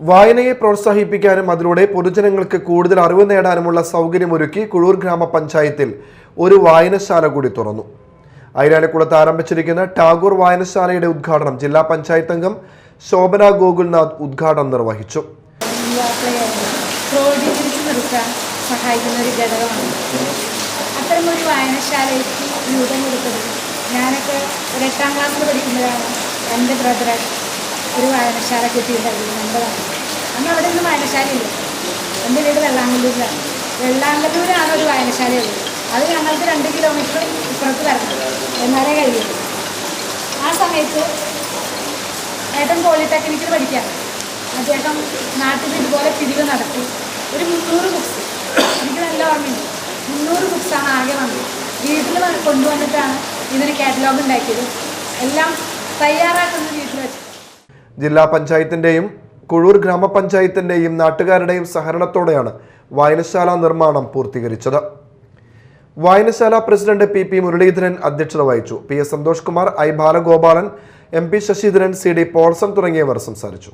വായനയെ പ്രോത്സാഹിപ്പിക്കാനും അതിലൂടെ പൊതുജനങ്ങൾക്ക് കൂടുതൽ അറിവ് നേടാനുമുള്ള സൗകര്യമൊരുക്കി കുഴൂർ ഗ്രാമപഞ്ചായത്തിൽ ഒരു വായനശാല കൂടി തുറന്നു. ഐരാണിക്കുളത്ത് ആരംഭിച്ചിരിക്കുന്ന ടാഗോർ വായനശാലയുടെ ഉദ്ഘാടനം ജില്ലാ പഞ്ചായത്ത് അംഗം ശോഭന ഗോകുൽനാഥ് ഉദ്ഘാടനം നിർവഹിച്ചു. ഒരു വായനശാലയ്ക്ക് രൂപം കൊടുത്തത് ഞാനൊക്കെ ഒരു എട്ടാം ക്ലാസ്സിൽ പഠിക്കുമ്പോഴാണ് എന്റെ ബ്രദറെ ഒരു വായനശാല കിട്ടിയിട്ടുണ്ടായിരുന്നു നമ്മുടെ അന്ന് അവിടെ ഒന്നും വായനശാലയില്ല. എന്റെ വീട് വെള്ളാങ്കല്ലൂരിലാണ്. വെള്ളാങ്കല്ലൂരാണ് ഒരു വായനശാലയുള്ളത് അത് ഞങ്ങൾക്ക് രണ്ട് കിലോമീറ്റർ ഇപ്പുറത്ത് വരണം. എന്നാലേ കഴിയുള്ളൂ ആ സമയത്ത് ഏട്ടൻ പോളിടെക്നിക്കിൽ പഠിക്കാം അദ്ദേഹം നാട്ടിൽ ഇതുപോലെ പിരിവ് നടത്തി. ഒരു മുന്നൂറ് ബുക്സ് എനിക്ക് നല്ല ഓർമ്മയുണ്ട്. മുന്നൂറ് ബുക്സാണ് ആകെ വന്നത്. വീട്ടിൽ വന്ന് കൊണ്ടുവന്നിട്ടാണ് ഇതിന് കാറ്റലോഗ് ഉണ്ടാക്കിയത്. എല്ലാം തയ്യാറാക്കുന്നത് വീട്ടിൽ വെച്ച്. ജില്ലാ പഞ്ചായത്തിന്റെയും കുഴൂർ ഗ്രാമപഞ്ചായത്തിന്റെയും നാട്ടുകാരുടെയും സഹകരണത്തോടെയാണ് വായനശാല നിർമ്മാണം പൂർത്തീകരിച്ചത്. വായനശാല പ്രസിഡന്റ് പി പി മുരളീധരൻ അധ്യക്ഷത വഹിച്ചു. P S Santhosh Kumar I Balagopalan M P Sasidharan C D Paulson തുടങ്ങിയവർ സംസാരിച്ചു.